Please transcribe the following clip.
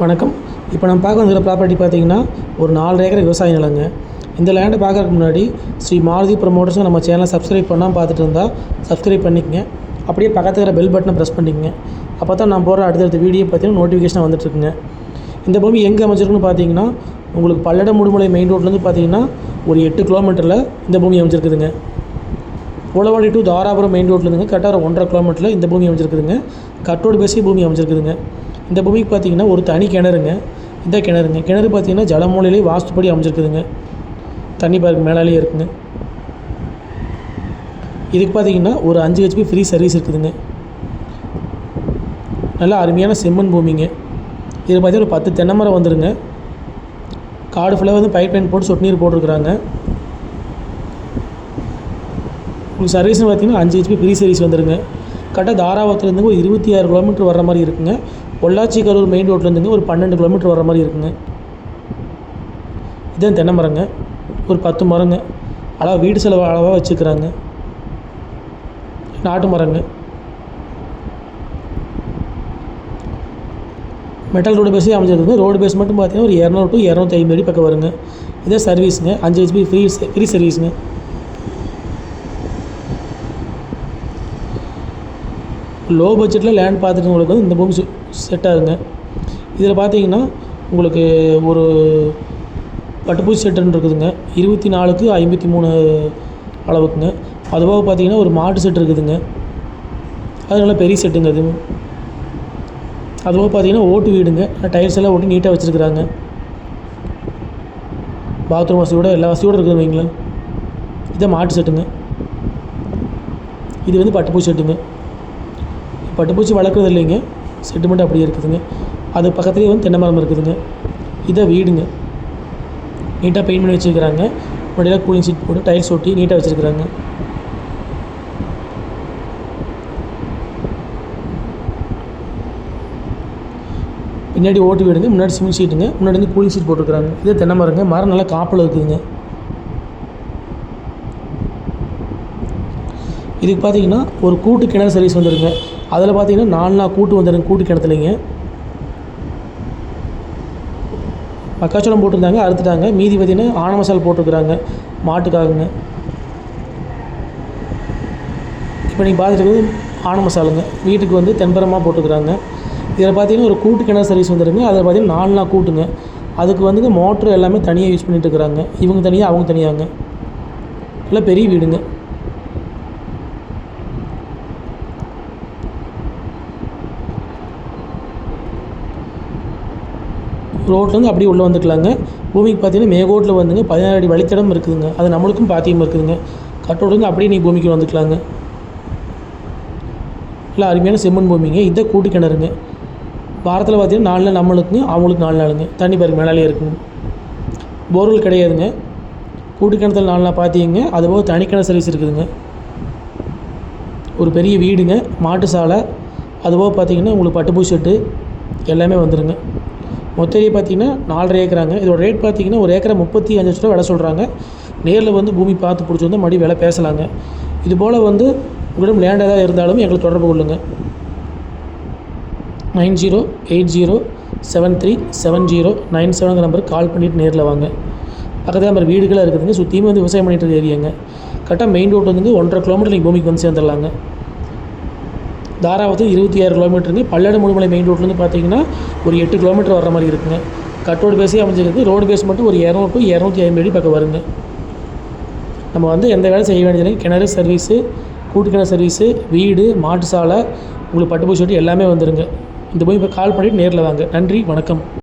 வணக்கம். இப்போ நம்ம பார்க்க வந்துருக்க ப்ராப்பர்ட்டி பார்த்தீங்கன்னா ஒரு நாலு ஏக்கர் விவசாய நிலங்க. இந்த லேண்டை பார்க்கறதுக்கு முன்னாடி ஸ்ரீ மாருதி ப்ரொமோட்டர்ஸும் நம்ம சேனலை சப்ஸ்கிரைப் பண்ணால் பார்த்துட்டு இருந்தால் சப்ஸ்கிரைப் பண்ணிக்கங்க. அப்படியே பக்கத்தில் இருக்கிற பெல் பட்டனை ப்ரெஸ் பண்ணிக்கங்க. அப்போ தான் நான் போகிற அடுத்தடுத்த வீடியோ பார்த்தீங்கன்னா நோட்டிஃபிகேஷன் வந்துட்டுருக்குங்க. இந்த பூமி எங்கே அமைச்சிருக்குன்னு பார்த்தீங்கன்னா உங்களுக்கு பல்லடம் முடுமலை மெயின் ரோட்லேருந்து பார்த்தீங்கன்னா ஒரு எட்டு கிலோமீட்டரில் இந்த பூமி அமைச்சிருக்குதுங்க உளவாடி டு தாராபுரம் மெயின் ரோட்லேருந்துங்க கரெக்டாக ஒரு ஒன்றரை கிலோமீட்டரில் இந்த பூமி அமைச்சிருக்குதுங்க கட்டோடு பேசி பூமி அமைச்சிருக்குதுங்க இந்த பூமிக்கு பார்த்தீங்கன்னா ஒரு தனி கிணறுங்க. இந்த கிணறுங்க. கிணறு பார்த்திங்கன்னா ஜலமூலையிலே வாஸ்துப்படி அமைஞ்சிருக்குதுங்க. தண்ணி பார்க்கு மேலாலேயே இருக்குங்க. இதுக்கு பார்த்தீங்கன்னா ஒரு அஞ்சு ஹெச்பி ஃப்ரீ சர்வீஸ் இருக்குதுங்க. நல்லா அருமையான செம்மண் பூமிங்க. இது பார்த்தீங்கன்னா ஒரு பத்து தென்னை மரம் வந்துடுங்க காடு ஃபுல்லாக வந்து பைப் லைன் போட்டு சொட்டு நீர் போட்டிருக்குறாங்க. உங்களுக்கு சர்வீஸ்னு பார்த்தீங்கன்னா அஞ்சு ஹெச்பி ஃப்ரீ சர்வீஸ் வந்துடுங்க கரெக்டாக தாராபுரத்துலேருந்து ஒரு இருபத்தி ஆறு கிலோமீட்டர் வர மாதிரி இருக்குங்க. பொள்ளாச்சி கரூர் மெயின் ரோட்லேருந்துங்க ஒரு பன்னெண்டு கிலோமீட்டர் வர மாதிரி இருக்குங்க. இதுதான் தென்னை மரங்க ஒரு பத்து மரங்க. அளவு வீடு செலவு அளவாக வச்சுக்கிறாங்க. நாட்டு மரங்க. மெட்டல் ரோடு பேஸே அமைஞ்சிருக்குங்க. ரோடு பேஸ் மட்டும் பார்த்தீங்கன்னா ஒரு இரநூறு டு இரநூத்தி ஐம்பது அடி பக்கம் வருங்க. இதே சர்வீஸுங்க அஞ்சு ஹெச்பி ஃப்ரீ ஃப்ரீ சர்வீஸுங்க லோ பட்ஜெட்டில் லேண்ட் பார்த்துட்டு வந்து இந்த பூமி செட் ஆகுங்க. இதில் பார்த்தீங்கன்னா உங்களுக்கு ஒரு பட்டுப்பூச்சி செட்டுன்னு இருக்குதுங்க. இருபத்தி நாலுக்கு ஐம்பத்தி மூணு அளவுக்குங்க. அதுபோக பார்த்தீங்கன்னா ஒரு மாட்டு செட்டு இருக்குதுங்க. அது நல்லா பெரிய செட்டுங்க அது அதுபோக பார்த்தீங்கன்னா ஓட்டு வீடுங்க. டைல்ஸ் எல்லாம் ஓட்டி நீட்டாக வச்சுருக்குறாங்க. பாத்ரூம் வசதியோட எல்லா வசதியோடு இருக்குதுன்னு வைங்களேன். இதான் மாட்டு செட்டுங்க இது வந்து பட்டுப்பூச்சி செட்டுங்க பட்டுப்பூச்சி வளர்க்குறது இல்லைங்க செட்டுமெண்ட் அப்படியே இருக்குதுங்க. அது பக்கத்துலேயே வந்து தென்னை மரம் இருக்குதுங்க. இதை வீடுங்க. நீட்டாக பெயிண்ட் பண்ணி வச்சுருக்கிறாங்க. முன்னாடியெல்லாம் கூலிங் சீட் போட்டு டைல்ஸ் ஒட்டி நீட்டாக வச்சுருக்குறாங்க. பின்னாடி ஓட்டு வீடுங்க. முன்னாடி சிமெண்ட் ஷீட்டுங்க முன்னாடி வந்து கூலிங் சீட் போட்டுருக்குறாங்க. இதே தென்னை மரங்க. மரம் நல்லா காப்பில் இருக்குதுங்க. இதுக்கு பார்த்தீங்கன்னா ஒரு கூட்டு கிணறு சர்வீஸ் வந்துருங்க அதில் பார்த்தீங்கன்னா நாலு நாள் கூட்டு வந்துடுங்க கூட்டு கிணத்துலைங்க. மக்காச்சோளம் போட்டிருந்தாங்க அறுத்துட்டாங்க. மீதி பார்த்தீங்கன்னா ஆன மசாலா போட்டிருக்கிறாங்க மாட்டுக்காகங்க. இப்போ நீங்கள் பார்த்துட்டு ஆன மசாலுங்க. வீட்டுக்கு வந்து தென்பரமாக போட்டுக்கிறாங்க. இதில் பார்த்தீங்கன்னா ஒரு கூட்டு கிணறு சர்வீஸ் வந்துருங்க அதில் பார்த்தீங்கன்னா நாலு நாள் கூட்டுங்க. அதுக்கு வந்துங்க மோட்ரு எல்லாமே தனியாக யூஸ் பண்ணிகிட்டு இருக்கிறாங்க. இவங்க தனியாக அவங்க தனியாங்க. இல்லை பெரிய வீடுங்க. ரோட்லேருந்து அப்படியே உள்ளே வந்துக்கலாங்க. பூமிக்கு பார்த்தீங்கன்னா மேகோட்டில் வந்துங்க பதினாறு அடி வழித்தடம் இருக்குதுங்க. அது நம்மளுக்கும் பாத்தியம் இருக்குதுங்க. கட்டோடுங்க அப்படியே நீ பூமிக்கு வந்துக்கலாங்க. இல்லை அருமையான செம்மண் பூமிங்க. இதை கூட்டு கிணறுங்க. வாரத்தில் பார்த்தீங்கன்னா நாலு நாள் நம்மளுக்குங்க அவங்களுக்கு நாலு நாளுங்க. தண்ணி பாருங்க மேலாலே இருக்குங்க. போர்வெல் கிடையாதுங்க. கூட்டு கிணத்துல நாலு நாள் பார்த்தீங்க அதுபோக தனிக்கிணறு சர்வீஸ் இருக்குதுங்க. ஒரு பெரிய வீடுங்க மாட்டு சாலை. அதுபோக பார்த்தீங்கன்னா உங்களுக்கு பட்டுப்பூ ஷெட்டு எல்லாமே வந்துடுங்க மொத்த ஏரியா பார்த்தீங்கன்னா நாலரை ஏக்கராங்க. இதோட ரேட் பார்த்தீங்கன்னா ஒரு ஏக்கரை முப்பத்தி அஞ்சு லட்ச ரூபா விலை சொல்கிறாங்க நேரில் வந்து பூமி பார்த்து பிடிச்சி வந்து மறுபடியும் விலை பேசலாங்க. இது போல் வந்து உங்களிடம் லேண்ட் ஏதாவது இருந்தாலும் எங்களுக்கு தொடர்பு கொள்ளுங்கள் nine zero eight zero seven three seven zero nine செவனுங்கிற நம்பருக்கு கால் பண்ணிவிட்டு நேரில் வாங்க. பக்கத்தில் நம்ம வீடுகளாக இருக்குதுங்க. சுற்றியுமே வந்து விவசாயம் பண்ணிட்டு இருக்க ஏரியாங்க. கரெக்டாக மெயின் ரோட் வந்து ஒன்றரை கிலோமீட்டர் நீங்கள் பூமிக்கு வந்து சேர்ந்துடலாங்க. தாராவத்து இருபத்தி ஆறு கிலோமீட்டருங்க. பல்லடம் முழுமலை மெயின் ரோட்லேருந்து பார்த்தீங்கன்னா ஒரு எட்டு கிலோமீட்டர் வர மாதிரி இருக்குங்க. கட்டோடு பேஸே அமைஞ்சிருக்கு ரோடு பேஸ் மட்டும் ஒரு இரநூறு டு இரநூத்தி ஐம்பது அடி பக்கம் வருங்க. நம்ம வந்து எந்த வேலை செய்ய வேண்டியது கிணறு சர்வீஸு கூட்டு கிணறு சர்வீஸு வீடு மாட்டு சாலை உங்களுக்கு பட்டுப்பூச்சி எல்லாமே வந்துருங்க. இந்த போய் இப்போ கால் பண்ணிவிட்டு நேரில் வாங்க. நன்றி வணக்கம்.